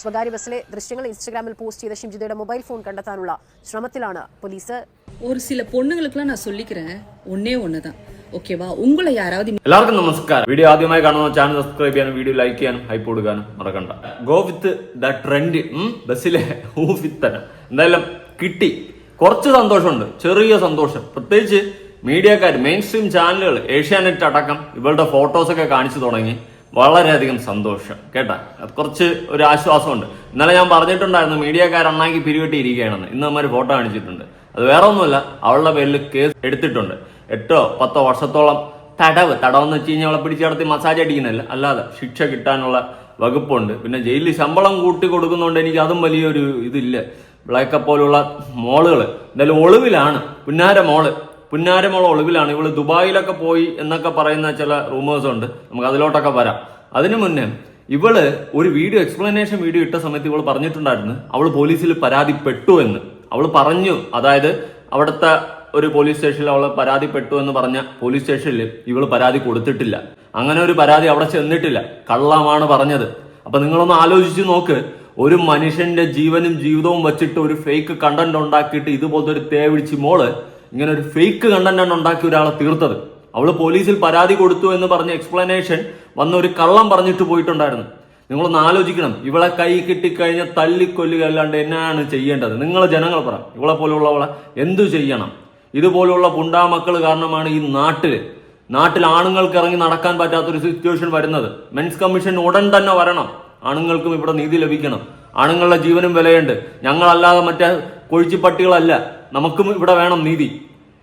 സ്വകാര്യ ബസ്സിലെ ദൃശ്യങ്ങൾ ഇൻസ്റ്റഗ്രാമിൽ പോസ്റ്റ് ചെയ്ത ഷിംജിതയുടെ മൊബൈൽ ഫോൺ കണ്ടെത്താനുള്ള ശ്രമത്തിലാണ് പോലീസ് ஒரு சில பொண்ணுங்களுக்குலாம் நான் சொல்லிக்கிறேன் ஒன்னே ஒண்ணுதான் ஓகேவா உங்களை யாராவது എല്ലാവർക്കും നമസ്കാരം വീഡിയോ ആദ്യമായി കാണുന്ന ചാനൽ സബ്സ്ക്രൈബ് ചെയ്യാനും വീഡിയോ ലൈക്ക് ചെയ്യാനും ഹൈപ്പ് കൊടുക്കാനും മറക്കണ്ട ഗോ വിത്ത് ദ ട്രെൻഡ് ബസ്സിലെ ഹൂ വിത്ത് എന്തായാലും കിട്ടി കുറച്ച് സന്തോഷമുണ്ട് ചെറിയ സന്തോഷം പ്രത്യേകിച്ച് മീഡിയക്കാർ മെയിൻ സ്ട്രീം ചാനലുകൾ ഏഷ്യാനെറ്റ് അടക്കം ഇവളുടെ ഫോട്ടോസ് ഒക്കെ കാണിച്ചു തുടങ്ങി വളരെയധികം സന്തോഷം. കേട്ടാ? കുറച്ച് ഒരു ആശ്വാസമുണ്ട്. ഇന്നലെ ഞാൻ പറഞ്ഞിട്ടുണ്ടായിരുന്നു മീഡിയക്കാർ അണ്ണാക്കി പിരിവെട്ടിയിരിക്കുകയാണെന്ന്. ഇന്ന് നമ്മൾ ഫോട്ടോ കാണിച്ചിട്ടുണ്ട്. അത് വേറെ ഒന്നുമല്ല അവളുടെ പേരിൽ കേസ് എടുത്തിട്ടുണ്ട്. എട്ടോ പത്തോ വർഷത്തോളം തടവ്. തടവെന്ന് വെച്ച് കഴിഞ്ഞാൽ അവളെ പിടിച്ചു നടത്തി മസാജ് അടിക്കുന്നില്ല അല്ലാതെ ശിക്ഷ കിട്ടാനുള്ള വകുപ്പുണ്ട്. പിന്നെ ജയിലിൽ ശമ്പളം കൂട്ടി കൊടുക്കുന്നതുകൊണ്ട് എനിക്ക് അതും വലിയൊരു ഇതില്ല. വിളക്ക പോലുള്ള മോളുകൾ എന്തായാലും ഒളിവിലാണ്. പുന്നാര മോൾ. പുന്നാര മോൾ ഒളിവിലാണ്. ഇവൾ ദുബായിലൊക്കെ പോയി എന്നൊക്കെ പറയുന്ന ചില റൂമേഴ്സ് ഉണ്ട്. നമുക്ക് അതിലോട്ടൊക്കെ വരാം. അതിനു മുന്നേ ഇവൾ ഒരു വീഡിയോ എക്സ്പ്ലനേഷൻ വീഡിയോ ഇട്ട സമയത്ത് ഇവൾ പറഞ്ഞിട്ടുണ്ടായിരുന്നു അവൾ പോലീസിൽ പരാതിപ്പെട്ടു എന്ന്. അവൾ പറഞ്ഞു അതായത് അവിടുത്തെ ഒരു പോലീസ് സ്റ്റേഷനിൽ അവൾ പരാതിപ്പെട്ടു എന്ന് പറഞ്ഞ പോലീസ് സ്റ്റേഷനിൽ ഇവൾ പരാതി കൊടുത്തിട്ടില്ല. അങ്ങനെ ഒരു പരാതി അവിടെ ചെന്നിട്ടില്ല. കള്ളമാണ് പറഞ്ഞത്. അപ്പൊ നിങ്ങളൊന്ന് ആലോചിച്ച് നോക്ക്. ഒരു മനുഷ്യന്റെ ജീവനും ജീവിതവും വെച്ചിട്ട് ഒരു ഫേക്ക് കണ്ടന്റ് ഉണ്ടാക്കിയിട്ട് ഇതുപോലത്തെ ഒരു തേവിടിച്ച് മോൾ ഇങ്ങനെ ഒരു ഫേക്ക് കണ്ടന്റ് ഉണ്ടാക്കി ഒരാളെ തീർത്തത്. അവൾ പോലീസിൽ പരാതി കൊടുത്തു എന്ന് പറഞ്ഞ എക്സ്പ്ലനേഷൻ വന്ന ഒരു കള്ളം പറഞ്ഞിട്ട് പോയിട്ടുണ്ടായിരുന്നു. നിങ്ങളൊന്ന് ആലോചിക്കണം. ഇവളെ കൈ കിട്ടിക്കഴിഞ്ഞാൽ തല്ലിക്കൊല്ലുക അല്ലാണ്ട് എന്നാണ് ചെയ്യേണ്ടത്? നിങ്ങൾ ജനങ്ങൾ പറ. ഇവളെ പോലുള്ളവളെ എന്തു ചെയ്യണം? ഇതുപോലുള്ള പുണ്ടാമക്കൾ കാരണമാണ് ഈ നാട്ടിൽ. നാട്ടിൽ ആണുങ്ങൾക്ക് ഇറങ്ങി നടക്കാൻ പറ്റാത്തൊരു സിറ്റുവേഷൻ വരുന്നത്. മെൻസ് കമ്മീഷൻ ഉടൻ തന്നെ വരണം. ആണുങ്ങൾക്കും ഇവിടെ നീതി ലഭിക്കണം. ആണുങ്ങളുടെ ജീവനും വിലയുണ്ട്. ഞങ്ങളല്ലാതെ മറ്റേ കൊഴിച്ചിപ്പട്ടികളല്ല. നമുക്കും ഇവിടെ വേണം നീതി.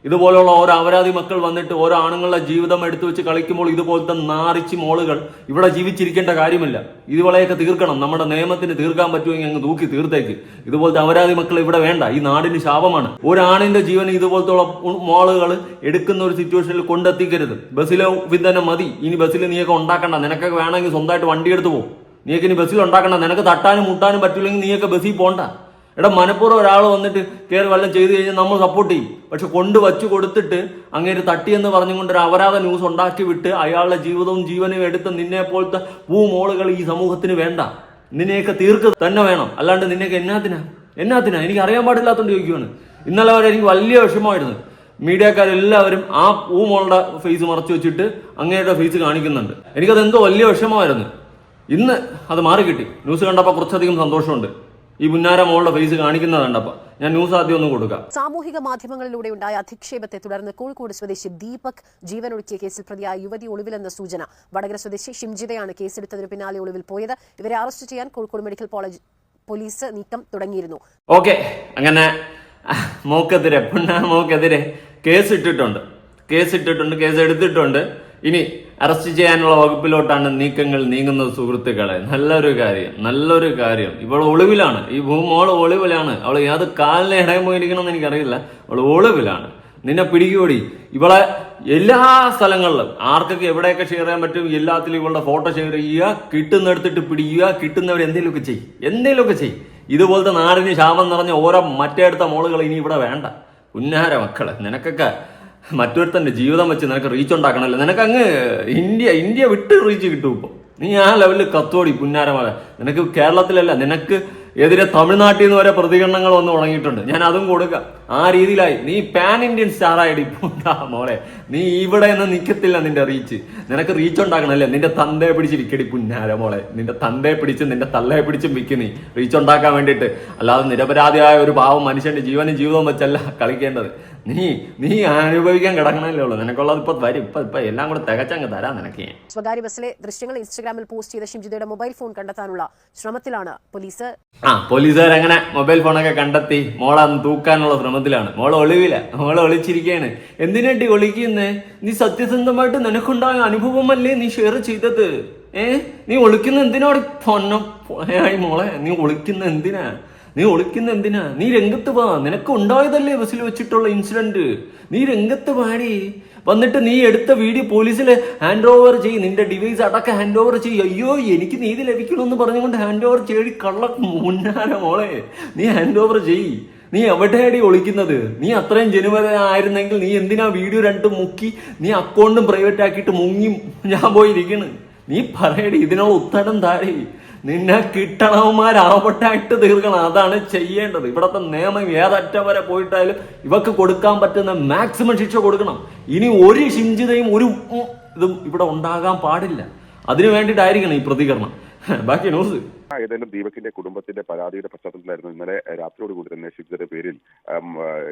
ഇതുപോലെയുള്ള ഓരോ അപരാധി മക്കൾ വന്നിട്ട് ഓരോ ആണുങ്ങളുടെ ജീവിതം എടുത്തു വെച്ച് കളിക്കുമ്പോൾ ഇതുപോലത്തെ നാറിച്ച് മോളുകൾ ഇവിടെ ജീവിച്ചിരിക്കേണ്ട കാര്യമില്ല. ഇതുപോലെയൊക്കെ തീർക്കണം. നമ്മുടെ നിയമത്തിന് തീർക്കാൻ പറ്റുമെങ്കിൽ അങ്ങ് തൂക്കി തീർത്തേക്ക്. ഇതുപോലത്തെ അപരാധി മക്കൾ ഇവിടെ വേണ്ട. ഈ നാടിന് ശാപമാണ്. ഒരാണിന്റെ ജീവൻ ഇതുപോലത്തെ മോളുകൾ എടുക്കുന്ന ഒരു സിറ്റുവേഷനിൽ കൊണ്ടെത്തിക്കരുത്. ബസ്സിലെ വിധന മതി. ഇനി ബസ്സിൽ നീയൊക്കെ ഉണ്ടാക്കണ്ട. നിനക്കൊക്കെ വേണമെങ്കിൽ സ്വന്തമായിട്ട് വണ്ടി എടുത്ത് പോകും നീയൊക്കെ ഇനി ബസ്സിൽ ഉണ്ടാക്കണ്ട. നിനക്ക് തട്ടാനും മുട്ടാനും പറ്റില്ലെങ്കിൽ നീയൊക്കെ ബസ്സിൽ പോണ്ട. എടാ മനഃപൂർവം ഒരാൾ വന്നിട്ട് കയറി വല്ലതും ചെയ്തു കഴിഞ്ഞാൽ നമ്മൾ സപ്പോർട്ട് ചെയ്യും. പക്ഷെ കൊണ്ട് വച്ചു കൊടുത്തിട്ട് അങ്ങേര് തട്ടിയെന്ന് പറഞ്ഞുകൊണ്ട് ഒരു അപരാധ ന്യൂസ് ഉണ്ടാക്കി വിട്ട് അയാളുടെ ജീവിതവും ജീവനും എടുത്ത് നിന്നെ പോലത്തെ പൂമോളുകൾ ഈ സമൂഹത്തിന് വേണ്ട. നിന്നെയൊക്കെ തീർക്ക് തന്നെ വേണം. അല്ലാണ്ട് നിന്നെയൊക്കെ എന്നാത്തിനാ? എന്നാത്തിനാ? എനിക്ക് അറിയാൻ പാടില്ലാത്തോണ്ട് ചോദിക്കുവാണ്. ഇന്നലെ വരെ എനിക്ക് വലിയ വിഷമമായിരുന്നു. മീഡിയക്കാരെല്ലാവരും ആ പൂമോളുടെ ഫേസ് മറച്ചു വെച്ചിട്ട് അങ്ങേരുടെ ഫേസ് കാണിക്കുന്നുണ്ട്. എനിക്കത് എന്തോ വലിയ വിഷമമായിരുന്നു. ഇന്ന് അത് മാറി കിട്ടി ന്യൂസ് കണ്ടപ്പോൾ കുറച്ചധികം സന്തോഷമുണ്ട്. ഈ മുന്നാര മോളുടെ ഫേസ് കാണിക്കുന്നത് കണ്ടപ്പോൾ ഞാൻ ന്യൂസ് ആദ്യം ഒന്ന് കൊടുക്കാം. സാമൂഹിക മാധ്യമങ്ങളിലൂടെ ഉണ്ടായ അധിക്ഷേപത്തെ തുടർന്ന് കോഴിക്കോട് സ്വദേശി ദീപക് ജീവനൊടുക്കിയ കേസിൽ പ്രതിയായ യുവതി ഒളിവിലെന്ന സൂചന. വടകര സ്വദേശി ഷിംജിതയാണ് കേസെടുത്തതിന് പിന്നാലെ ഒളിവിൽ പോയത്. ഇവരെ അറസ്റ്റ് ചെയ്യാൻ കോഴിക്കോട് മെഡിക്കൽ കോളേജ് പോലീസ് നീക്കം തുടങ്ങിയിരുന്നു. ഓക്കെ. അങ്ങനെ മോക്കെതിരെ പെണ്ണ മോക്കെതിരെ കേസ് ഇട്ടിട്ടുണ്ട് കേസ് ഇട്ടിട്ടുണ്ട് കേസ് എടുത്തിട്ടുണ്ട് ഇനി അറസ്റ്റ് ചെയ്യാനുള്ള വകുപ്പിലോട്ടാണ് നീക്കങ്ങൾ നീങ്ങുന്നത് സുഹൃത്തുക്കളെ. നല്ലൊരു കാര്യം നല്ലൊരു കാര്യം. ഇവൾ ഒളിവിലാണ്. ഈ ഭൂമോൾ ഒളിവിലാണ്. അവൾ ഏത് കാലിനെ ഇടയം പോയിരിക്കണം എന്ന് എനിക്കറിയില്ല. അവൾ ഒളിവിലാണ്. നിന്നെ പിടികൂടി. ഇവളെ എല്ലാ സ്ഥലങ്ങളിലും ആർക്കൊക്കെ എവിടെയൊക്കെ ഷെയർ ചെയ്യാൻ പറ്റും എല്ലാത്തിലും ഇവളുടെ ഫോട്ടോ ഷെയർ ചെയ്യുക കിട്ടുന്നെടുത്തിട്ട് പിടിക്കുക കിട്ടുന്നവർ എന്തെങ്കിലുമൊക്കെ ചെയ്യും. എന്തെങ്കിലുമൊക്കെ ചെയ്യും. ഇതുപോലത്തെ നാടിന് ശാപം നിറഞ്ഞ ഓരോ മറ്റേടുത്ത മോളുകൾ ഇനി ഇവിടെ വേണ്ട. ഉന്നാര മക്കൾ നിനക്കൊക്കെ മറ്റൊരുത്തന്റെ ജീവിതം വെച്ച് നിനക്ക് റീച്ച് ഉണ്ടാക്കണമല്ലോ. നിനക്ക് അങ്ങ് ഇന്ത്യ ഇന്ത്യ വിട്ട് റീച്ച് കിട്ടും ഇപ്പൊ. നീ ആ ലെവലിൽ കത്തോടി പുന്നാരമല നിനക്ക് കേരളത്തിലല്ല നിനക്ക് എതിരെ തമിഴ്നാട്ടിൽ നിന്ന് വരെ പ്രതികരണങ്ങൾ വന്ന് തുടങ്ങിയിട്ടുണ്ട്. ഞാൻ അതും കൊടുക്കാം. ആ രീതിയിലായി. നീ പാൻ ഇന്ത്യൻ സ്റ്റാർ ആയിട്ട് ഇപ്പൊ മോളെ. നീ ഇവിടെ നിന്ന് നിൽക്കത്തില്ല നിന്റെ റീച്ച് നിനക്ക് റീച്ച് ഉണ്ടാക്കണല്ലേ? നിന്റെ തന്തയെ പിടിച്ച് വിൽക്കടി പുന്നാര മോളെ. നിന്റെ തന്തയെ പിടിച്ച് നിന്റെ തള്ളയെ പിടിച്ചും വിൽക്കും നീ. റീച്ച് ഉണ്ടാക്കാൻ വേണ്ടിയിട്ട്. അല്ലാതെ നിരപരാധിയായ ഒരു പാവം മനുഷ്യന്റെ ജീവനും ജീവിതവും വെച്ചല്ല കളിക്കേണ്ടത്. നീ നീ അനുഭവിക്കാൻ കിടക്കണല്ലേ ഉള്ളൂ. നിനക്കുള്ളത് ഇപ്പൊ വരും. ഇപ്പൊ ഇപ്പൊ എല്ലാം കൂടെ തികച്ചങ്ങ് തരാം നിനക്ക്. സ്വകാര്യ ബസ്സിലെ ദൃശ്യങ്ങൾ ഇൻസ്റ്റാഗ്രാമിൽ പോസ്റ്റ് ചെയ്ത ഷിംജിതയുടെ മൊബൈൽ ഫോൺ കണ്ടെത്താനുള്ള ശ്രമത്തിലാണ് പോലീസ്. ആ പോലീസുകാർ അങ്ങനെ മൊബൈൽ ഫോണൊക്കെ കണ്ടെത്തി മോളെ തൂക്കാനുള്ള ശ്രമത്തിലാണ്. മോളെ ഒളിവില്ല മോളെ ഒളിച്ചിരിക്കുകയാണ് എന്തിനാട്ടി ഒളിക്കുന്നേ? നീ സത്യസന്ധമായിട്ട് നിനക്കുണ്ടായ അനുഭവമല്ലേ നീ ഷെയർ ചെയ്തത്? ഏ? നീ ഒളിക്കുന്ന എന്തിനാണ് പൊന്ന പോയായി മോളെ നീ ഒളിക്കുന്ന എന്തിനാ? നീ ഒളിക്കുന്ന എന്തിനാ? നീ രംഗത്ത് വാ. നിനക്ക് ഉണ്ടായതല്ലേ ബസ്സിൽ വെച്ചിട്ടുള്ള ഇൻസിഡന്റ് നീ രംഗത്ത് വാടി. വന്നിട്ട് നീ എടുത്ത വീഡിയോ പോലീസിൽ ഹാൻഡ് ഓവർ ചെയ്യും. നിന്റെ ഡിവൈസ് അടക്കം ഹാൻഡ് ഓവർ ചെയ്യും. അയ്യോ എനിക്ക് നീതി ലഭിക്കണമെന്ന് പറഞ്ഞുകൊണ്ട് ഹാൻഡ് ഓവർ ചെയ്തി കള്ള മുന്നാര മോളെ. നീ ഹാൻഡ് ഓവർ ചെയ്യ്. നീ എവിടെയാടി ഒളിക്കുന്നത്? നീ അത്രയും ജനുവര ആയിരുന്നെങ്കിൽ നീ എന്തിനാ വീഡിയോ രണ്ടും മുക്കി? നീ അക്കൗണ്ടും പ്രൈവറ്റ് ആക്കിയിട്ട് മുങ്ങി ഞാൻ പോയിരിക്കണ്. നീ പറയടി ഇതിനുള്ള ഉത്തരം താരി നിന്നെ കിട്ടണവന്മാരാവട്ടായിട്ട് തീർക്കണം. അതാണ് ചെയ്യേണ്ടത്. ഇവിടത്തെ നിയമം ഏതറ്റം വരെ പോയിട്ടായാലും ഇവക്ക് കൊടുക്കാൻ പറ്റുന്ന മാക്സിമം ശിക്ഷ കൊടുക്കണം. ഇനി ഒരു ശിഞ്ചിതയും ഒരു ഇതും ഇവിടെ ഉണ്ടാകാൻ പാടില്ല. അതിനു വേണ്ടിയിട്ടായിരിക്കണം ഈ പ്രതികരണം. ബാക്കി ന്യൂസ് ഏതായാലും ദീപകിന്റെ കുടുംബത്തിന്റെ പരാതിയുടെ പശ്ചാത്തലത്തിലായിരുന്നു ഇന്നലെ രാത്രിയോടുകൂടി തന്നെ ഷിബ്ജയുടെ പേരിൽ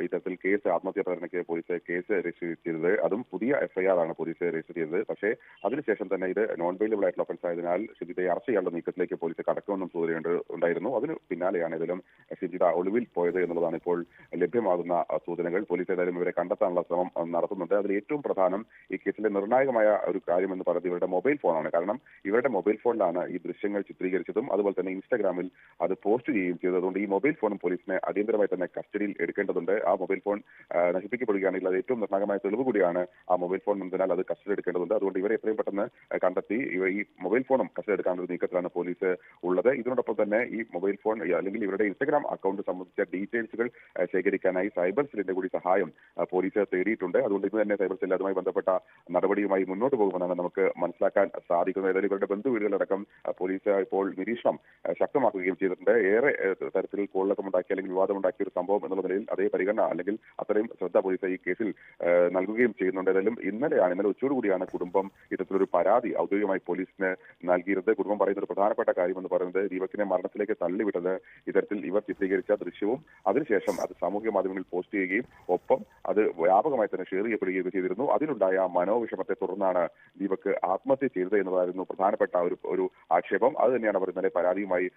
ഇത്തരത്തിൽ കേസ് ആത്മഹത്യാ പ്രകടനയ്ക്ക് പോലീസ് കേസ് രജിസ്റ്റർ ചെയ്തത്. അതും പുതിയ എഫ്ഐആർ ആണ് പോലീസ് രജിസ്റ്റർ ചെയ്തത്. പക്ഷേ അതിനുശേഷം തന്നെ ഇത് നോൺ ബെയിലബിൾ ആയിട്ടുള്ള ഒഫൻസ് ആയതിനാൽ ഷിജിതയെ അറസ്റ്റ് ചെയ്യാനുള്ള നീക്കത്തിലേക്ക് പോലീസ് കടക്കുമെന്നും സൂചനയുണ്ട് ഉണ്ടായിരുന്നു. അതിന് പിന്നാലെയാണ് ഏതായാലും ഷിജിത ഒളിവിൽ പോയത് എന്നുള്ളതാണ് ഇപ്പോൾ ലഭ്യമാകുന്ന സൂചനകൾ. പോലീസ് ഏതായാലും ഇവരെ കണ്ടെത്താനുള്ള ശ്രമം നടത്തുന്നുണ്ട്. അതിൽ ഏറ്റവും പ്രധാനം ഈ കേസിലെ നിർണായകമായ ഒരു കാര്യം എന്ന് പറയുന്നത് ഇവരുടെ മൊബൈൽ ഫോണാണ്. കാരണം ഇവരുടെ മൊബൈൽ ഫോണിലാണ് ഈ ദൃശ്യങ്ങൾ ചിത്രീകരിച്ചതും അതുപോലെ തന്നെ ഇൻസ്റ്റാഗ്രാമിൽ അത് പോസ്റ്റ് ചെയ്യുകയും ചെയ്തു. അതുകൊണ്ട് ഈ മൊബൈൽ ഫോണും പോലീസിനെ അടിയന്തരമായി തന്നെ കസ്റ്റഡിയിൽ എടുക്കേണ്ടതുണ്ട്. ആ മൊബൈൽ ഫോൺ നശിപ്പിക്കപ്പെടുകയാണെങ്കിൽ അത് ഏറ്റവും നിർണായകമായ തെളിവ് കൂടിയാണ് ആ മൊബൈൽ ഫോൺ എന്നതിനാൽ അത് കസ്റ്റഡി എടുക്കേണ്ടതുണ്ട്. അതുകൊണ്ട് ഇവരെ എത്രയും പെട്ടെന്ന് കണ്ടെത്തി ഇവ ഈ മൊബൈൽ ഫോണും കസ്റ്റഡി എടുക്കാനുള്ള നീക്കത്തിലാണ് പോലീസ് ഉള്ളത്. ഇതിനോടൊപ്പം തന്നെ ഈ മൊബൈൽ ഫോൺ അല്ലെങ്കിൽ ഇവരുടെ ഇൻസ്റ്റാഗ്രാം അക്കൗണ്ട് സംബന്ധിച്ച ഡീറ്റെയിൽസുകൾ ശേഖരിക്കാനായി സൈബർ സെല്ലിന്റെ കൂടി സഹായം പോലീസ് തേടിയിട്ടുണ്ട്. അതുകൊണ്ട് ഇന്ന് തന്നെ സൈബർ സെൽ അതുമായി ബന്ധപ്പെട്ട നടപടിയുമായി മുന്നോട്ട് പോകുമെന്നാണ് നമുക്ക് മനസ്സിലാക്കാൻ സാധിക്കുന്നത്. ഏതായാലും ഇവരുടെ ബന്ധു വീടുകളിലടക്കം പോലീസ് ഇപ്പോൾ നിരീക്ഷണം ആ, ശക്തമാക്കുകയും ചെയ്തിട്ടുണ്ട്. ഏറെ തരത്തിൽ കോളിളക്കമുണ്ടാക്കിയ അല്ലെങ്കിൽ വിവാദമുണ്ടാക്കിയ ഒരു സംഭവം എന്നുള്ള നിലയിൽ അതേ പരിഗണന അല്ലെങ്കിൽ അത്രയും ശ്രദ്ധ പോലീസ് ഈ കേസിൽ നൽകുകയും ചെയ്യുന്നുണ്ട്. ഏതായാലും ഇന്നലെയാണ് ഇന്നലെ ഉച്ചയോടുകൂടിയാണ് കുടുംബം ഇത്തരത്തിലൊരു പരാതി ഔദ്യോഗികമായി പോലീസിന് നൽകിയിരുന്നത്. കുടുംബം പറയുന്ന ഒരു പ്രധാനപ്പെട്ട കാര്യം എന്ന് പറയുന്നത് ദീപക്കിനെ മരണത്തിലേക്ക് തള്ളിവിട്ടത് ഇത്തരത്തിൽ ഇവർ ചിത്രീകരിച്ച ദൃശ്യവും അതിനുശേഷം അത് സാമൂഹ്യ മാധ്യമങ്ങളിൽ പോസ്റ്റ് ചെയ്യുകയും ഒപ്പം അത് വ്യാപകമായി തന്നെ ഷെയർ ചെയ്യപ്പെടുകയും ചെയ്തിരുന്നു. അതിലുണ്ടായ മനോവിഷമത്തെ തുടർന്നാണ് ദീപക് ആത്മഹത്യ ചെയ്തത് എന്നതായിരുന്നു പ്രധാനപ്പെട്ട ഒരു ഒരു ആക്ഷേപം. അത് തന്നെയാണ് അവർ ഇന്നലെ പരാതിയുമായി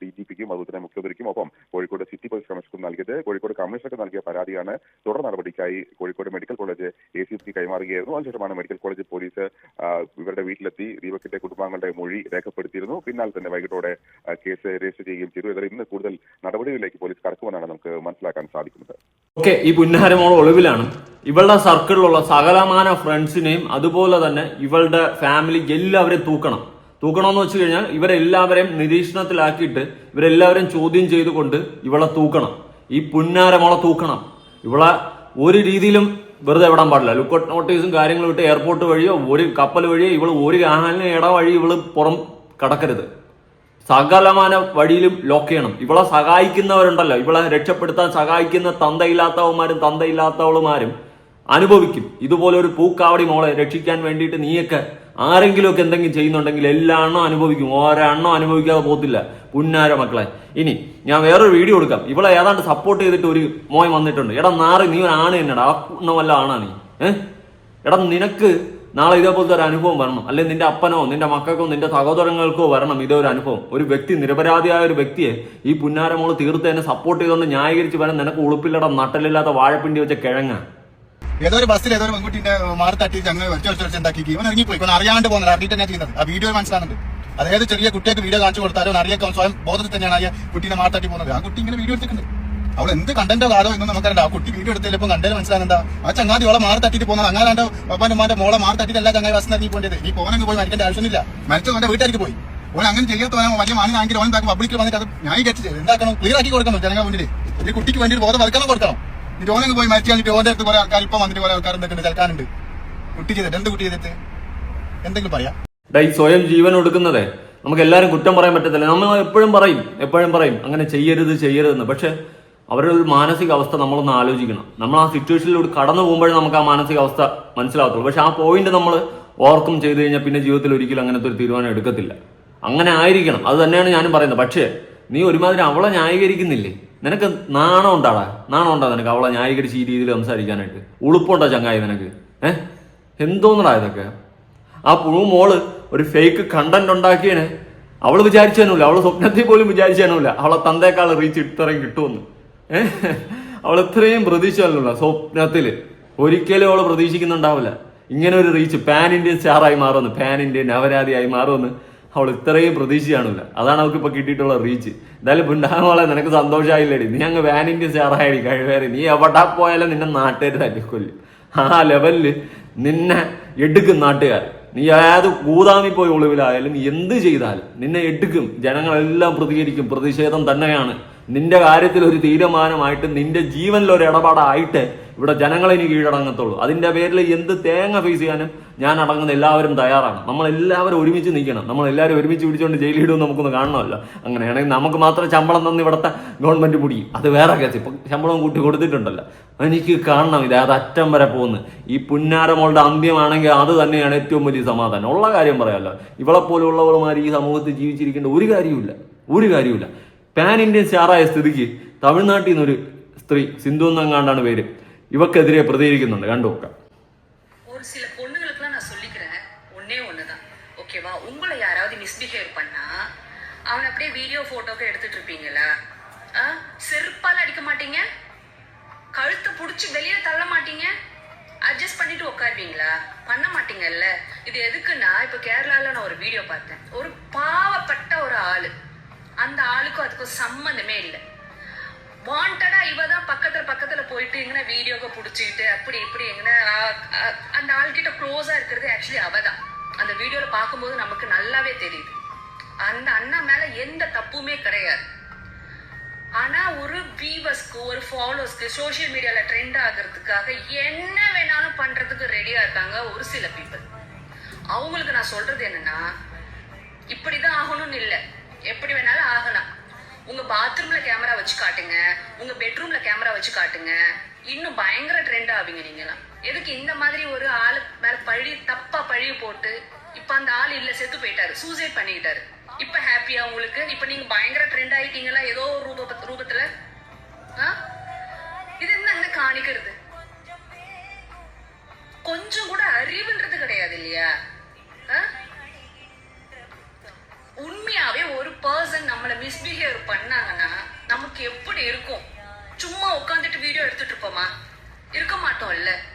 ഡി ജി പിക്കും അതുപോലെ തന്നെ മുഖ്യമന്ത്രിക്കും ഒപ്പം കോഴിക്കോട് സിറ്റി പോലീസ് കമ്മീഷണർക്കും നൽകിയത്. കോഴിക്കോട് കമ്മീഷണർക്ക് നൽകിയ പരാതിയാണ് തുടർ നടപടിക്കായി Kozhikode medical college A C പിക്ക് കൈമാറുകയായിരുന്നു. അതിനുശേഷമാണ് മെഡിക്കൽ കോളേജ് പോലീസ് ഇവരുടെ വീട്ടിലെത്തി ദീപകിന്റെ കുടുംബാംഗങ്ങളുടെ മൊഴി രേഖപ്പെടുത്തിയിരുന്നു. പിന്നാലെ തന്നെ വൈകിട്ടോടെ കേസ് രജിസ്റ്റർ ചെയ്യുകയും ചെയ്തു. എന്നാൽ ഇന്ന് കൂടുതൽ നടപടികളിലേക്ക് പോലീസ് കടക്കുമെന്നാണ് നമുക്ക് മനസ്സിലാക്കാൻ സാധിക്കുന്നത്. ഓക്കെ ഈ പുന്നാരമോൾ ഒളിവിലാണ്. ഇവളുടെ സർക്കിളിലുള്ള സകലമാന ഫ്രണ്ട്സിനെയും അതുപോലെ തന്നെ ഇവളുടെ ഫാമിലി എല്ലാവരെയും തൂക്കണം. തൂക്കണമെന്ന് വെച്ച് കഴിഞ്ഞാൽ ഇവരെല്ലാവരെയും നിരീക്ഷണത്തിലാക്കിയിട്ട് ഇവരെല്ലാവരെയും ചോദ്യം ചെയ്തുകൊണ്ട് ഇവളെ തൂക്കണം. ഈ പുന്നാരമോളെ തൂക്കണം. ഇവളെ ഒരു രീതിയിലും വെറുതെ വിടാൻ പാടില്ല. ലുക്കൗട്ട് നോട്ടീസും കാര്യങ്ങളും ഇട്ട് എയർപോർട്ട് വഴിയോ ഒരു കപ്പൽ വഴിയോ ഇവൾ ഒരു ആഹാലിന് ഇട വഴി ഇവൾ പുറം കടക്കരുത്. സകലമാന വഴിയിലും ലോക്ക് ചെയ്യണം. ഇവളെ സഹായിക്കുന്നവരുണ്ടല്ലോ. ഇവളെ രക്ഷപ്പെടുത്താൻ സഹായിക്കുന്ന തന്തയില്ലാത്തവന്മാരും തന്തയില്ലാത്തവളുമാരും അനുഭവിക്കും. ഇതുപോലെ ഒരു പൂക്കാവടി മോളെ രക്ഷിക്കാൻ വേണ്ടിയിട്ട് നീയൊക്കെ ആരെങ്കിലുമൊക്കെ എന്തെങ്കിലും ചെയ്യുന്നുണ്ടെങ്കിൽ എല്ലാ എണ്ണം അനുഭവിക്കും. ഒരെണ്ണം അനുഭവിക്കാതെ പോകത്തില്ല. പുന്നാര മക്കളെ. ഇനി ഞാൻ വേറൊരു വീഡിയോ കൊടുക്കാം ഇവളെ ഏതാണ്ട് സപ്പോർട്ട് ചെയ്തിട്ട് ഒരു മോൻ വന്നിട്ടുണ്ട്. എടാ നാറി നീ ഒരു ആണ് തന്നെടാ ആ എണ്ണം വല്ല ആണാ നീ? ഏഹ് എടാ നിനക്ക് നാളെ ഇതേപോലത്തെ ഒരു അനുഭവം വരണം. അല്ലെങ്കിൽ നിന്റെ അപ്പനോ നിന്റെ മക്കൾക്കോ നിന്റെ സഹോദരങ്ങൾക്കോ വരണം ഇതേ ഒരു അനുഭവം. ഒരു വ്യക്തി നിരപരാധിയായ ഒരു വ്യക്തിയെ ഈ പുന്നാരമോൾ തീർത്ത് തന്നെ സപ്പോർട്ട് ചെയ്തുകൊണ്ട് ന്യായീകരിച്ച് വരാൻ നിനക്ക് ഉളുപ്പില്ലട നട്ടലില്ലാത്ത വാഴപ്പിണ്ടി വെച്ച കിഴങ്ങ. ഏതോ ഒരു ബസ്സിൽ ഏതോ ഒരു പെൺകുട്ടിന്റെ മാറി തട്ടി അങ്ങനെ ഒറ്റ ഒറ്റ ഒറ്റ ഉണ്ടാക്കി ഇവൻ ഇറങ്ങിപ്പോയി. ഇവൻ അറിയാണ്ട് പോകുന്നത് അറിയിട്ട് തന്നെ ചെയ്യുന്നത് ആ വീഡിയോ മനസ്സിലാകുന്നുണ്ട് അതായത് ചെറിയ കുട്ടിയൊക്കെ വീഡിയോ കാണിച്ചു കൊടുത്താലോ അറിയാക്കാൻ സ്വയം ബോധത്തിൽ തന്നെയാണ് ആ കുട്ടീനെ മാറി തട്ടി പോകുന്നത്. ആ കുട്ടി ഇങ്ങനെ വീഡിയോ എടുത്തിട്ടുണ്ട്. അവൾ എന്ത് കണ്ടന്റോ കാലോ എന്ന് നമുക്കറിയാം ആ കുട്ടി വീഡിയോ എടുത്തതിലിപ്പം കണ്ടേ മനസ്സിലാകുന്നതാ ആ ചങ്ങാതി അവളെ മാറി തട്ടിട്ട് പോകുന്നത്. അങ്ങാണ്ട് പപ്പാന്റെ മോന്റെ മോളെ മാറി തട്ടിട്ടല്ല ചങ്ങായി ബസ് ഇറങ്ങി പോകേണ്ടത്. ഈ പോകാനൊക്കെ പോയി മരിക്കേണ്ട ആവശ്യമില്ല മരിച്ചത് അവന്റെ വീട്ടിലേക്ക് പോയി. ഓൻ അങ്ങനെ ചെയ്യാത്തവനെ. വലിയ മാനി ആണെങ്കിൽ ഓൻ പബ്ലിക്കിൽ വന്നിട്ട് അത് ഞാൻ കെട്ടി എന്താക്കണം? ക്ലിയർ ആക്കി കൊടുക്കണം ജനങ്ങൾ മുന്നിൽ ഈ കുട്ടിക്ക് വേണ്ടി ബോധം വർക്കണം കൊടുക്കണം. എന്നിട്ട് ഓനങ്ങ് പോയി മരിച്ചു കഴിഞ്ഞിട്ട് ഓന്റെ അടുത്ത് കുറെ ആൾക്കാർ ഇപ്പൊ വന്നിട്ട് കുറെ ആൾക്കാർ എന്തൊക്കെ കേൾക്കാനുണ്ട്. കുട്ടി ചെയ്തിട്ട് എന്ത് കുട്ടി ചെയ്തിട്ട്? എന്തെങ്കിലും പറയാം. ഡൈ സ്വയം ജീവൻ ഒടുക്കുന്നതേ. നമുക്ക് എല്ലാവരും കുറ്റം പറയാൻ പറ്റത്തില്ല. നമ്മൾ എപ്പോഴും പറയും എപ്പോഴും പറയും അങ്ങനെ ചെയ്യരുത് ചെയ്യരുതെന്ന്. പക്ഷെ അവരുടെ ഒരു മാനസിക അവസ്ഥ നമ്മളൊന്ന് ആലോചിക്കണം. നമ്മൾ ആ സിറ്റുവേഷനിലൂടെ കടന്നു പോകുമ്പോഴേ നമുക്ക് ആ മാനസിക അവസ്ഥ മനസ്സിലാകത്തുള്ളൂ പക്ഷെ ആ പോയിന്റ് നമ്മൾ ഓർക്കും ചെയ്തു കഴിഞ്ഞാൽ പിന്നെ ജീവിതത്തിൽ ഒരിക്കലും അങ്ങനത്തെ ഒരു തീരുമാനം എടുക്കത്തില്ല. അങ്ങനെ ആയിരിക്കണം. അത് തന്നെയാണ് ഞാനും പറയുന്നത്. പക്ഷേ നീ ഒരുമാതിരി അവളെ ന്യായീകരിക്കുന്നില്ലേ? നിനക്ക് നാണം ഉണ്ടാടാ. നാണം ഉണ്ടാ നിനക്ക്? അവളെ ന്യായീകരിച്ച് ഈ രീതിയിൽ സംസാരിക്കാനായിട്ട്. ഉളുപ്പുണ്ടോ ചങ്ങായി നിനക്ക്? ഏഹ് എന്തോന്നടാ ഇതൊക്കെ? ആ പുഴു മോൾ ഒരു ഫേക്ക് കണ്ടന്റ് ഉണ്ടാക്കിയതിന് അവൾ വിചാരിച്ചാനുമില്ല അവൾ സ്വപ്നത്തിൽ പോലും വിചാരിച്ചാനുമില്ല അവളെ തന്തേക്കാൾ റീച്ച് ഇത്രയും കിട്ടുമെന്ന്. ഏഹ് അവൾ ഇത്രയും പ്രതീക്ഷയല്ല സ്വപ്നത്തിൽ ഒരിക്കലും അവൾ പ്രതീക്ഷിക്കുന്നുണ്ടാവില്ല. ഇങ്ങനെ ഒരു റീച്ച് പാൻ ഇന്ത്യൻ സ്റ്റാറായി മാറുമെന്ന് പാൻ ഇന്ത്യൻ നവരാതിയായി മാറുമെന്ന് അവൾ ഇത്രയും പ്രതീക്ഷയാണില്ല അതാണ് അവൾക്ക് ഇപ്പൊ കിട്ടിയിട്ടുള്ള റീച്ച് എന്തായാലും പിണ്ടാമോളെ നിനക്ക് സന്തോഷമായില്ലേടി നീ അങ്ങ് വാനിന്റെ ചേറായി കഴിവേറി. നീ എവിടെ പോയാലും നിന്നെ നാട്ടുകാർ തല്ലിക്കൊല്ലും. ആ ലെവലിൽ നിന്നെ എടുക്കും നാട്ടുകാർ നീ ഏത് കൂതാമി പോയി ഒളിവിലായാലും എന്ത് ചെയ്താലും നിന്നെ എടുക്കും. ജനങ്ങളെല്ലാം പ്രതികരിക്കും. പ്രതിഷേധം തന്നെയാണ്. നിന്റെ കാര്യത്തിൽ ഒരു തീരുമാനമായിട്ട് നിന്റെ ജീവനിൽ ഇടപാടായിട്ട് ഇവിടെ ജനങ്ങളെ ഇനി കീഴടങ്ങത്തുള്ളൂ. അതിന്റെ പേരിൽ എന്ത് തേങ്ങ ഫേസ് ചെയ്യാനും ഞാൻ അടങ്ങുന്ന എല്ലാവരും തയ്യാറാണ്. നമ്മൾ എല്ലാവരും ഒരുമിച്ച് നിൽക്കണം. നമ്മൾ എല്ലാവരും ഒരുമിച്ച് പിടിച്ചുകൊണ്ട് ഇടുമെന്ന് നമുക്കൊന്ന് കാണണമല്ലോ. അങ്ങനെയാണെങ്കിൽ നമുക്ക് മാത്രം ശമ്പളം തന്ന് ഇവിടുത്തെ ഗവൺമെന്റ് മുടിയും അത് വേറെ കേസ്. ഇപ്പം ശമ്പളം കൂട്ടി കൊടുത്തിട്ടുണ്ടല്ലോ. എനിക്ക് കാണണം ഇത്. അത് അറ്റം വരെ പോകുന്നു. ഈ പുന്നാരമോളുടെ അന്ത്യമാണെങ്കിൽ അത് തന്നെയാണ് ഏറ്റവും വലിയ സമാധാനം. ഉള്ള കാര്യം പറയാമല്ലോ. ഇവളെ പോലുള്ളവളുമാർ ഈ സമൂഹത്തിൽ ജീവിച്ചിരിക്കേണ്ട ഒരു കാര്യമില്ല ഒരു കാര്യമില്ല പാൻ ഇന്ത്യൻ സ്റ്റാറായ സ്ഥിതിക്ക് തമിഴ്നാട്ടിൽ നിന്നൊരു സ്ത്രീ സിന്ധു എന്നങ്ങാണ്ടാണ് പേര്. ഇവക്കെതിരെ പ്രതികരിക്കുന്നുണ്ട്. കണ്ടു നോക്കാം. மாதிரி வீடியோ போட்டோக்கு எடுத்துட்டு இருப்பீங்களா ஆ? செருப்பால அடிக்க மாட்டீங்க? கழுத்தை பிடிச்சி வெளியே தள்ள மாட்டீங்க? அட்ஜஸ்ட் பண்ணிட்டு உட்காருவீங்களா? பண்ண மாட்டீங்கல்ல? இது எதுக்குன்னா இப்ப கேரளால நான் ஒரு வீடியோ பார்த்தேன். ஒரு பாவப்பட்ட ஒரு ஆளு. அந்த ஆளுக்கும் அதுக்கும் சம்மந்தமே இல்லை. வாண்டடா இவ தான் பக்கத்துல பக்கத்துல போயிட்டு எங்கன்னா வீடியோவை பிடிச்சிக்கிட்டு அப்படி இப்படி எங்கன்னா அந்த ஆள்கிட்ட க்ளோஸா இருக்கிறது ஆக்சுவலி அவ தான். அந்த வீடியோல பார்க்கும்போது நமக்கு நல்லாவே தெரியுது. அந்த அண்ணா மேல எந்த தப்புமே கிடையாது. ஆனா ஒரு வியூவர்ஸ்க்கு ஒரு ஃபாலோஸ்க்கு சோஷியல் மீடியால ட்ரெண்ட் ஆகிறதுக்காக என்ன வேணாலும் பண்றதுக்கு ரெடியா இருக்காங்க ஒரு சில பீப்புள் அவங்களுக்கு நான் சொல்றது என்னன்னா இப்படிதான் ஆகணும்னு இல்லை. எப்படி வேணாலும் ஆகலாம். உங்க பாத்ரூம்ல கேமரா வச்சு காட்டுங்க. உங்க பெட்ரூம்ல கேமரா வச்சு காட்டுங்க. இன்னும் பயங்கர ட்ரெண்ட் ஆவீங்க நீங்களாம் எதுக்கு இந்த மாதிரி ஒரு ஆளு மேல பழி தப்பா பழி போட்டு இப்ப அந்த ஆள் இல்ல செத்து போயிட்டாரு. சூசைட் பண்ணிக்கிட்டாரு. இப்ப ஹாப்பியா உங்களுக்கு? இப்ப நீங்க பயங்கர ட்ரெண்ட் ஆயிட்டீங்களா? ஏதோ ஒரு ரூப ரூபத்துல? ஆ? இது என்ன காணிக்கிறது? கொஞ்சம் கூட அறிவுன்றது கிடையாது இல்லையா? ஆ? உண்மையாவே ஒரு பர்சன் நம்மள மிஸ்பிஹேவ் பண்ணாங்கன்னா நமக்கு எப்படி இருக்கும்? சும்மா உட்காந்துட்டு வீடியோ எடுத்துட்டு இருப்போமா? இருக்க மாட்டோம்ல.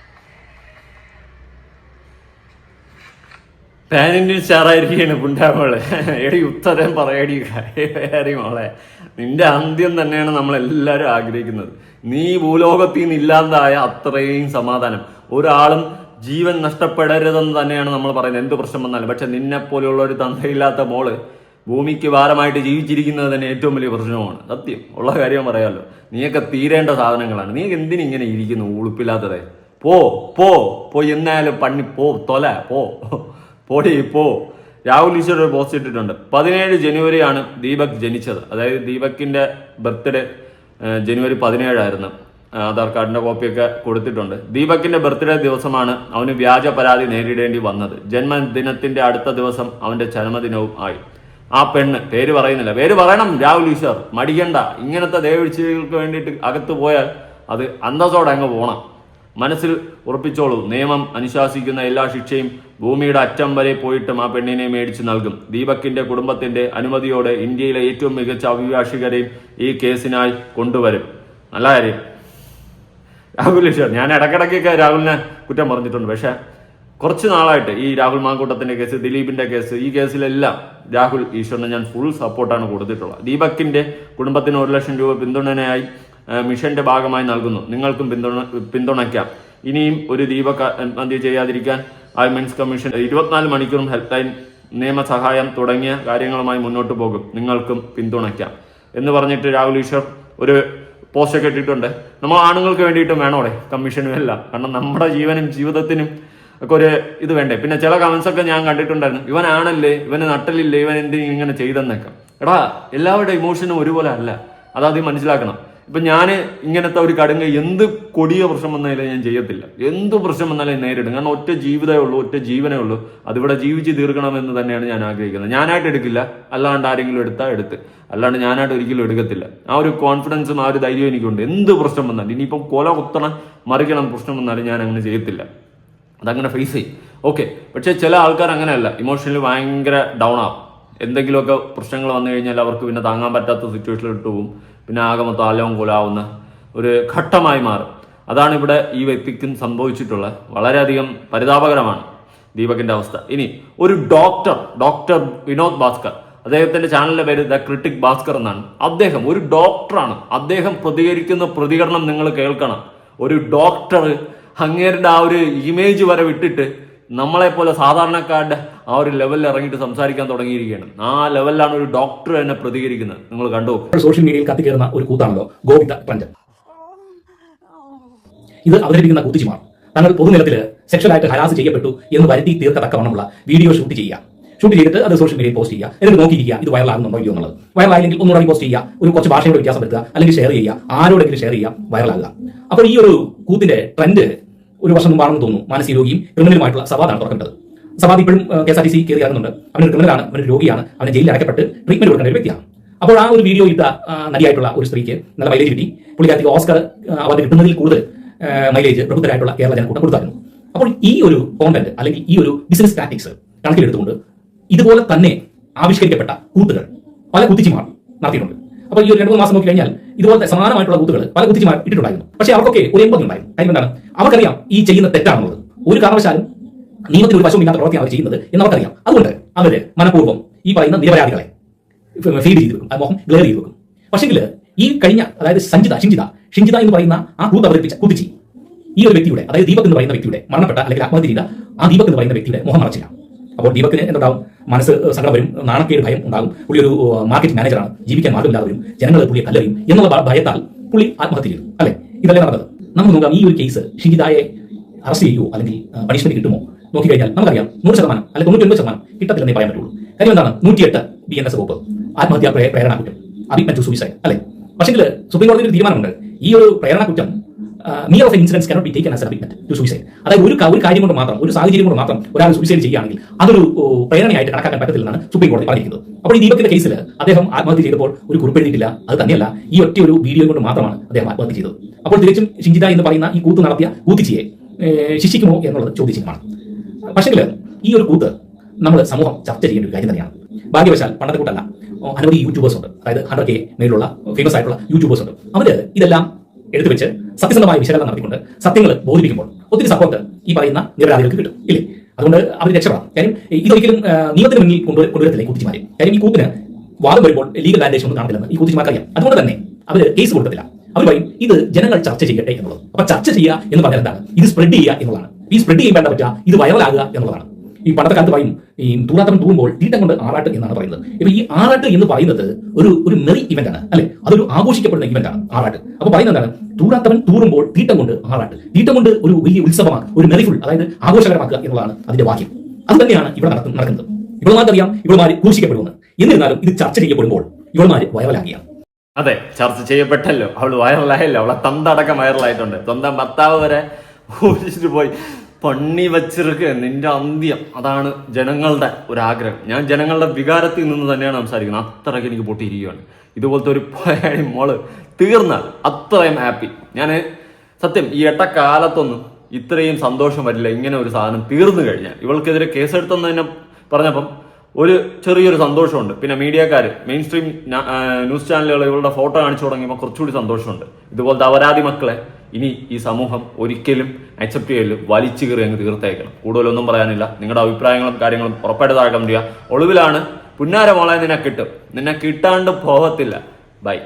പാൻ ഇന്ത്യൻ സ്റ്റാർ ആയിരിക്കുകയാണ് പുണ്ടാമോളെ എടി ഉത്തരം പറയടി. കാര്യ മോളെ. നിന്റെ അന്ത്യം തന്നെയാണ് നമ്മൾ എല്ലാവരും ആഗ്രഹിക്കുന്നത്. നീ ഭൂലോകത്തിൽ നിന്ന് ഇല്ലാതായ അത്രയും സമാധാനം. ഒരാളും ജീവൻ നഷ്ടപ്പെടരുതെന്ന് തന്നെയാണ് നമ്മൾ പറയുന്നത്. എന്ത് പ്രശ്നം വന്നാലും. പക്ഷെ നിന്നെ പോലെയുള്ള ഒരു തന്തയില്ലാത്ത മോൾ ഭൂമിക്ക് ഭാരമായിട്ട് ജീവിച്ചിരിക്കുന്നത് തന്നെ ഏറ്റവും വലിയ പ്രശ്നമാണ്. സത്യം. ഉള്ള കാര്യം പറയാമല്ലോ നീയൊക്കെ തീരേണ്ട സാധനങ്ങളാണ്. നീ എന്തിനിങ്ങനെ ഇരിക്കുന്നു? ഉളുപ്പില്ലാത്തതേ. പോ പോ പോ. എന്നാലും പണി പോ തൊല പോ. പോടി പോ. രാഹുൽ ഈശ്വർ ഒരു പോസ്റ്റ് ഇട്ടിട്ടുണ്ട്. പതിനേഴ് ജനുവരിയാണ് ദീപക് ജനിച്ചത്. അതായത് ദീപക്കിന്റെ ബർത്ത്ഡേ ജനുവരി പതിനേഴായിരുന്നു. ആധാർ കാർഡിന്റെ കോപ്പിയൊക്കെ കൊടുത്തിട്ടുണ്ട്. ദീപക്കിന്റെ ബർത്ത്ഡേ ദിവസമാണ് അവന് വ്യാജ പരാതി നേരിടേണ്ടി വന്നത്. ജന്മദിനത്തിന്റെ അടുത്ത ദിവസം അവന്റെ ജന്മദിനവും ആയി. ആ പെണ്ണ് പേര് പറയുന്നില്ല. പേര് പറയണം രാഹുൽ ഈശ്വർ. മടിക്കണ്ട. ഇങ്ങനത്തെ ദേവീഴ്ചകൾക്ക് വേണ്ടിയിട്ട് അകത്ത് പോയാൽ അത് അന്തസ്സോടെ അങ്ങ് പോണം. മനസ്സിൽ ഉറപ്പിച്ചോളൂ. നിയമം അനുശാസിക്കുന്ന എല്ലാ ശിക്ഷയും ഭൂമിയുടെ അറ്റം വരെ പോയിട്ടും ആ പെണ്ണിനെ മേടിച്ചു നൽകും. ദീപക്കിന്റെ കുടുംബത്തിന്റെ അനുമതിയോടെ ഇന്ത്യയിലെ ഏറ്റവും മികച്ച അഭിഭാഷകരെയും ഈ കേസിനായി കൊണ്ടുവരും. നല്ല കാര്യം. രാഹുൽ ഞാൻ ഇടക്കിടക്കൊക്കെ രാഹുലിനെ കുറ്റം പറഞ്ഞിട്ടുണ്ട്. പക്ഷെ കുറച്ച് നാളായിട്ട് ഈ രാഹുൽ മാങ്കൂട്ടത്തിന്റെ കേസ് ദിലീപിന്റെ കേസ് ഈ കേസിലെല്ലാം രാഹുൽ ഈശ്വറിന് ഞാൻ ഫുൾ സപ്പോർട്ടാണ് കൊടുത്തിട്ടുള്ളത്. ദീപക്കിന്റെ കുടുംബത്തിന് ഒരു ലക്ഷം രൂപ പിന്തുണയായി മിഷന്റെ ഭാഗമായി നൽകുന്നു. നിങ്ങൾക്കും പിന്തുണ പിന്തുണയ്ക്കാം. ഇനിയും ഒരു ദീപ ആത്മഹത്യ ചെയ്യാതിരിക്കാൻ ഐ മെൻസ് കമ്മീഷൻ ഇരുപത്തിനാല് മണിക്കൂറും ഹെൽപ്പ് ലൈൻ നിയമസഹായം തുടങ്ങിയ കാര്യങ്ങളുമായി മുന്നോട്ട് പോകും. നിങ്ങൾക്കും പിന്തുണയ്ക്കാം. എന്ന് പറഞ്ഞിട്ട് രാഹുൽ ഈശ്വർ ഒരു പോസ്റ്റ് ഇട്ടിട്ടുണ്ട്. നമ്മൾ ആണുങ്ങൾക്ക് വേണ്ടിയിട്ടും വേണോടെ കമ്മീഷനും എല്ലാം. കാരണം നമ്മുടെ ജീവനും ജീവിതത്തിനും ഒക്കെ ഒരു ഇത് വേണ്ടേ. പിന്നെ ചില കമൻസ് ഒക്കെ ഞാൻ കണ്ടിട്ടുണ്ടായിരുന്നു. ഇവനാണല്ലേ ഇവന് നട്ടലില്ലേ? ഇവൻ എന്തിനും ഇങ്ങനെ ചെയ്തെന്നൊക്കെ. എടാ എല്ലാവരുടെ ഇമോഷനും ഒരുപോലെ അല്ല. അതാദ്യം മനസ്സിലാക്കണം. ഇപ്പൊ ഞാൻ ഇങ്ങനത്തെ ഒരു കടുങ്ങ എന്ത് കൊടിയ പ്രശ്നം വന്നാലും ഞാൻ ചെയ്യത്തില്ല. എന്ത് പ്രശ്നം വന്നാലും നേരിടും. കാരണം ഒറ്റ ജീവിതമേ ഉള്ളൂ ഒറ്റ ജീവനേ ഉള്ളൂ. അതിവിടെ ജീവിച്ച് തീർക്കണമെന്ന് തന്നെയാണ് ഞാൻ ആഗ്രഹിക്കുന്നത്. ഞാനായിട്ട് എടുക്കില്ല. അല്ലാണ്ട് ആരെങ്കിലും എടുത്താൽ എടുത്ത്. അല്ലാണ്ട് ഞാനായിട്ട് ഒരിക്കലും എടുക്കത്തില്ല. ആ ഒരു കോൺഫിഡൻസും ആ ഒരു ധൈര്യം എനിക്കുണ്ട്. എന്ത് പ്രശ്നം വന്നാലും ഇനിയിപ്പം കൊല കുത്തണം മറിക്കണം പ്രശ്നം വന്നാലും ഞാൻ അങ്ങനെ ചെയ്യത്തില്ല. അതങ്ങനെ ഫേസ് ചെയ്യും. ഓക്കെ പക്ഷേ ചില ആൾക്കാർ അങ്ങനെയല്ല. ഇമോഷണലി ഭയങ്കര ഡൗൺ ആവും. എന്തെങ്കിലുമൊക്കെ പ്രശ്നങ്ങൾ വന്നു കഴിഞ്ഞാൽ അവർക്ക് പിന്നെ താങ്ങാൻ പറ്റാത്ത സിറ്റുവേഷനിലിട്ട് പോകും. പിന്നെ ആകെ മൊത്തം ആലവും കൊലാവുന്ന ഒരു ഘട്ടമായി മാറും. അതാണ് ഇവിടെ ഈ വ്യക്തിക്കും സംഭവിച്ചിട്ടുള്ളത് വളരെയധികം പരിതാപകരമാണ് ദീപകിന്റെ അവസ്ഥ. ഇനി ഒരു ഡോക്ടർ ഡോക്ടർ വിനോദ് ഭാസ്കർ അദ്ദേഹത്തിന്റെ ചാനലിന്റെ പേര് ദ ക്രിട്ടിക് ഭാസ്കർ എന്നാണ്. അദ്ദേഹം ഒരു ഡോക്ടറാണ് അദ്ദേഹം പ്രതികരിക്കുന്ന പ്രതികരണം നിങ്ങൾ കേൾക്കണം. ഒരു ഡോക്ടർ അങ്ങേരുടെ ആ ഒരു ഇമേജ് വരെ വിട്ടിട്ട് നമ്മളെ പോലെ സാധാരണക്കാരുടെ ആ ഒരു ലെവലിൽ ഇറങ്ങിയിട്ട് സംസാരിക്കാൻ തുടങ്ങിയിരിക്കുകയാണ്. ആ ലെവലിലാണ് ഒരു ഡോക്ടർ തന്നെ പ്രതികരിക്കുന്നത്. നിങ്ങൾ കണ്ടു സോഷ്യൽ മീഡിയയിൽ കത്തിക്കേറുന്ന ഒരു കൂത്താണല്ലോ ഗോവിന്ദ പഞ്ചൻ. ഇത് അവതരിപ്പിക്കുന്ന കുത്തിച്ചിമാർ തങ്ങൾ പൊതുനിലത്തിൽ സെക്ഷലായിട്ട് ഹരാസ് ചെയ്യപ്പെട്ടു എന്ന് വരുത്തി തീർക്കത്തക്കവണ്ണമുള്ള വീഡിയോ ഷൂട്ട് ചെയ്യുക. ഷൂട്ട് ചെയ്തിട്ട് അത് സോഷ്യൽ മീഡിയയിൽ പോസ്റ്റ് ചെയ്യുക. എന്നിട്ട് നോക്കിയിരിക്കുക ഇത് വൈറലാകുന്നുണ്ടോ ഇല്ലയോ എന്നുള്ളത്. വൈറലായില്ലെങ്കിൽ ഒന്നുകൂടി പോസ്റ്റ് ചെയ്യുക. ഒരു കുറച്ച് ഭാഷയുടെ വ്യത്യാസം വരുത്തുക അല്ലെങ്കിൽ ഷെയർ ചെയ്യുക. ആരോടെങ്കിലും ഷെയർ ചെയ്യുക. വൈറലാകുക അപ്പോൾ ഈ ഒരു കൂത്തിന്റെ ട്രെൻഡ് ഒരു വർഷം മുമ്പാണെന്ന് തോന്നുന്നു. മാനസിക രോഗിയും ക്രിമിനലുമായിട്ടുള്ള സവാദാണ് തുറക്കേണ്ടത് സവാദ് ഇപ്പോഴും K S R T C കയറി ഇറങ്ങുന്നുണ്ട്. അവനൊരു ക്രിമിനലാണ് അവനൊരു രോഗിയാണ് അവനെ ജയിലിൽ അടക്കപ്പെട്ട് ട്രീറ്റ്മെന്റ് കൊടുക്കേണ്ട ഒരു വ്യക്തിയാണ്. അപ്പോൾ ആ ഒരു വീഡിയോ ഇട്ട നടിയായിട്ടുള്ള ഒരു സ്ത്രീക്ക് നല്ല മൈലേജ് കിട്ടി. പുള്ളിക്കാർക്ക് ഓസ്കർ അവാർഡ് കിട്ടുന്നതിൽ കൂടുതൽ മൈലേജ് പ്രബുദ്ധരായിട്ടുള്ള കേരള ജനക്കൂട്ടം കൊടുത്തായിരുന്നു. അപ്പോൾ ഈ ഒരു കോണ്ടന്റ് അല്ലെങ്കിൽ ഈ ഒരു ബിസിനസ് ടാക്ടിക്സ് കണക്കിലെടുത്തുകൊണ്ട് ഇതുപോലെ തന്നെ ആവിഷ്കരിക്കപ്പെട്ട കൂട്ടുകൾ പല കുത്തിച്ചിമാർ നടത്തിയിട്ടുണ്ട്. അപ്പോൾ ഈ ഒരു രണ്ടു മൂന്ന് മാസം നോക്കി കഴിഞ്ഞാൽ ഇതുപോലത്തെ സമാനമായിട്ടുള്ള കൂട്ടുകൾ പല കുത്തിച്ചുമാർ ഇട്ടിട്ടുണ്ടായിരുന്നു. പക്ഷേ അവർക്കൊക്കെ ഒരു എൺപത് ഉണ്ടായിരുന്നു. കാര്യം എന്താണ്? അവർക്കറിയാം ഈ ചെയ്യുന്ന തെറ്റാണെന്നുള്ളത്. ഒരു കാരണവശാലും നിയമത്തിന് ഒരു വശവും ഇല്ലാത്ത പ്രവർത്തിയാണ് അവർ ചെയ്യുന്നത് എന്ന് അവർക്കറിയാം. അതുകൊണ്ട് അവർ മനഃപൂർവം ഈ പറയുന്ന നിരപരാധികളെ ഫീഡ് ചെയ്ത് വെക്കും. മോഹം ഗ്ലെയർ ചെയ്ത് വെക്കും. പക്ഷെങ്കിൽ ഈ കഴിഞ്ഞ അതായത് സഞ്ജിത ഷിഞ്ചിത ഷിഞ്ചിത എന്ന് പറയുന്ന ആ കൂത്ത് അവതരിപ്പിച്ച കുതിച്ചി ഈ ഒരു വ്യക്തിയുടെ അതായത് ദീപക് എന്ന് പറയുന്ന വ്യക്തിയുടെ മരണപ്പെട്ട അല്ലെങ്കിൽ ആത്മഹത്യ ചെയ്ത ആ ദീപക് എന്ന് പറയുന്ന വ്യക്തിയുടെ മുഖം മറച്ചില്ല. അപ്പോൾ ദീപക്കിന് എന്തുണ്ടാവും മനസ്സ് സങ്കടം വരും നാണക്കേട് ഭയം ഉണ്ടാകും. പുള്ളി ഒരു മാർക്കറ്റ് മാനേജറാണ് ജീവിക്കാൻ മാർഗമില്ലാതെ വരും. ജനങ്ങൾ പുള്ളിയെ കല്ലെറിയും എന്നുള്ള ഭയത്താൽ പുള്ളി ആത്മഹത്യ ചെയ്തു. അല്ലെ? ഇതല്ലേ നടന്നത്? നമുക്ക് നോക്കാം ഈ ഒരു കേസ് ഷിജിതായെ അറസ്റ്റ് ചെയ്യുമോ അല്ലെങ്കിൽ പണിഷ്മെന്റ് കിട്ടുമോ? നോക്കിക്കഴിഞ്ഞാൽ നമുക്കറിയാം നൂറ് ശതമാനം അല്ലെങ്കിൽ തൊണ്ണൂറ്റി ശതമാനം കിട്ടത്തില്ലെന്നേ പറയാൻ പറ്റുള്ളൂ. കാര്യം എന്താണ്? നൂറ്റിയെട്ട് ബി എൻ എസ് വകുപ്പ് ആത്മഹത്യാ പ്രേ- പ്രേരണ കുറ്റം. അഭിമറ്റു സൂയിസൈഡ് അല്ലെ? പക്ഷെങ്കിൽ സുപ്രീം കോടതിയിൽ തീരുമാനമുണ്ട്. ഈ ഒരു പ്രേരണ കുറ്റം near of incidence cannot be taken as abetment to suicide അതായത് ഒരു ഒരു കാര്യം കൊണ്ട് മാത്രം ഒരു സാഹചര്യം കൊണ്ട് മാത്രം ഒരാൾ സൂയിസൈഡ് ചെയ്യുകയാണെങ്കിൽ അതൊരു പ്രേരണയായിട്ട് കണക്കാക്കാൻ പറ്റത്തില്ലെന്നാണ് സുപ്രീം കോടതി പറഞ്ഞിരിക്കുന്നത്. അപ്പോൾ ഈ ദീപകിന്റെ കേസിൽ അദ്ദേഹം ആത്മഹത്യ ചെയ്തപ്പോൾ ഒരു കുറിപ്പ് എഴുതിയിട്ടില്ല. അത് തന്നെയല്ല ഈ ഒറ്റ ഒരു വീഡിയോ കൊണ്ട് മാത്രമാണ് അദ്ദേഹം ആത്മഹത്യ ചെയ്തത്. അപ്പോൾ തികച്ചും ഷിഞ്ചിത എന്ന് പറയുന്ന ഈ കൂത്ത് നടത്തിയ കൂത്തിച്ചിയെ ശിക്ഷിക്കുമോ എന്നുള്ളത് ചോദ്യചിഹ്നമാണ്. പക്ഷെങ്കിൽ ഈ ഒരു കൂത്ത് നമ്മൾ സമൂഹം ചർച്ച ചെയ്യേണ്ട ഒരു കാര്യം തന്നെയാണ്. ഭാഗ്യവശാൽ പണ്ടത്തെ കൂട്ടല്ല. അനവധി യൂട്യൂബേഴ്സ് ഉണ്ട്. അതായത് ഹൺഡ്രഡ് കെ മേലുള്ള ഫേമസ് ആയിട്ടുള്ള യൂട്യൂബേഴ്സ് ഉണ്ട്. അവർ ഇതെല്ലാം എടുത്തു വെച്ച് സത്യസന്ധമായ വിശകലനം നടത്തിക്കൊണ്ട് സത്യങ്ങൾ ബോധിപ്പിക്കുമ്പോൾ ഒത്തിരി സപ്പോർട്ട് ഈ പറയുന്ന നിരപരാധികൾക്ക് കിട്ടും ഇല്ലേ? അതുകൊണ്ട് അവർ രക്ഷപ്പെടാം. കാര്യം ഇതൊരിക്കലും നിയമത്തിന് മുന്നിൽ കൊണ്ടുവ- കൊണ്ടുവരത്തില്ലേ കൂത്തിമാരെ കാര്യം ഈ കൂത്തിന് വാദം വരുമ്പോൾ ലീഗൽ വാലിഡേഷൻ ഒന്നും കാണത്തില്ലെന്ന് ഈ കൂത്തിമാർക്ക് അറിയാം അതുകൊണ്ട് തന്നെ അവർ കേസ് കൊടുത്തില്ല അവർ പറയും ഇത് ജനങ്ങൾ ചർച്ച ചെയ്യട്ടെ എന്നുള്ളത്. അപ്പൊ ചർച്ച ചെയ്യുക എന്ന് പറഞ്ഞാൽ എന്താണ്? ഇത് സ്പ്രെഡ് ചെയ്യുക എന്നുള്ളതാണ്. ഈ സ്പ്രെഡ് ചെയ്യാൻ പറ്റുക? ഇത് വൈറലാകുക എന്നുള്ളതാണ്. ഈ പണ്ടത്തെ കാലത്ത് പറയും ഈ തൂറാത്തം തൂങ്ങുമ്പോൾ തീട്ടം കൊണ്ട് ആറാട്ട് എന്നാണ് പറയുന്നത്. ഇപ്പൊ ഈ ആറാട്ട് എന്ന് പറയുന്നത് ഒരു ഒരു മെറി ഇവന്റ് ആണ് അല്ലെ? അതൊരു ആഘോഷിക്കപ്പെടുന്ന ഇവന്റ് ആണ് ആറാട്ട്. അപ്പൊ പറയുന്നത് എന്താണ്? തൂറുമ്പോൾ തീട്ടം കൊണ്ട് ആറാട്ട്. തീട്ടം കൊണ്ട് ഒരു വലിയ ഉത്സവമാണ് ഒരു മെറിഫുൾ അതായത് ആഘോഷകരമാക്കുക എന്നുള്ളതാണ് അതിന്റെ വാക്യം. അത് തന്നെയാണ് ഇവിടെ നടക്കുന്ന നടക്കുന്നത്. ഇവളുമാർക്കറിയാം ഇവളുമാര് ക്രൂശിക്കപ്പെടുമെന്ന്. എന്നിരുന്നാലും ഇത് ചർച്ച ചെയ്യപ്പെടുമ്പോൾ ഇവളുമാര് വൈറലാകിയാണ് അതെ ചർച്ച ചെയ്യപ്പെട്ടല്ലോ. അവൾ വൈറലായല്ലോ അവളെ തന്തടക്കം വൈറലായിട്ടുണ്ട് സ്വന്തം ഭർത്താവ് വരെ ഊരിച്ചിട്ട് പോയി. പണ്ണി വച്ചിരിക്കുക നിന്റെ അന്ത്യം. അതാണ് ജനങ്ങളുടെ ഒരു ആഗ്രഹം ഞാൻ ജനങ്ങളുടെ വികാരത്തിൽ നിന്ന് തന്നെയാണ് സംസാരിക്കുന്നത്. അത്രയ്ക്ക് എനിക്ക് പൊട്ടിയിരിക്കുകയാണ്. ഇതുപോലത്തെ ഒരു പഴയ മോൾ തീർന്നാൽ അത്രയും ഹാപ്പി ഞാൻ സത്യം ഈ എട്ട കാലത്തൊന്നും ഇത്രയും സന്തോഷം വരില്ല. ഇങ്ങനെ ഒരു സാധനം തീർന്നു കഴിഞ്ഞാൽ. ഇവൾക്കെതിരെ കേസെടുത്തെന്ന് തന്നെ പറഞ്ഞപ്പം ഒരു ചെറിയൊരു സന്തോഷമുണ്ട്. പിന്നെ മീഡിയക്കാർ മെയിൻ സ്ട്രീം ന്യൂസ് ചാനലുകൾ ഇവരുടെ ഫോട്ടോ കാണിച്ചു തുടങ്ങിയപ്പോൾ കുറച്ചുകൂടി സന്തോഷമുണ്ട്. ഇതുപോലത്തെ അപരാധി മക്കളെ ഇനി ഈ സമൂഹം ഒരിക്കലും അക്സെപ്റ്റ് ചെയ്യലും വലിച്ചു കയറി അങ്ങ് തീർത്തേക്കണം. കൂടുതലൊന്നും പറയാനില്ല. നിങ്ങളുടെ അഭിപ്രായങ്ങളും കാര്യങ്ങളും ഉറപ്പായിട്ട് താഴെ കമന്റ് ഒളിവിലാണ്. പുന്നാരമോളെ നിന്നെ കിട്ടും. നിന്നെ കിട്ടാണ്ട് പോകത്തില്ല ബൈ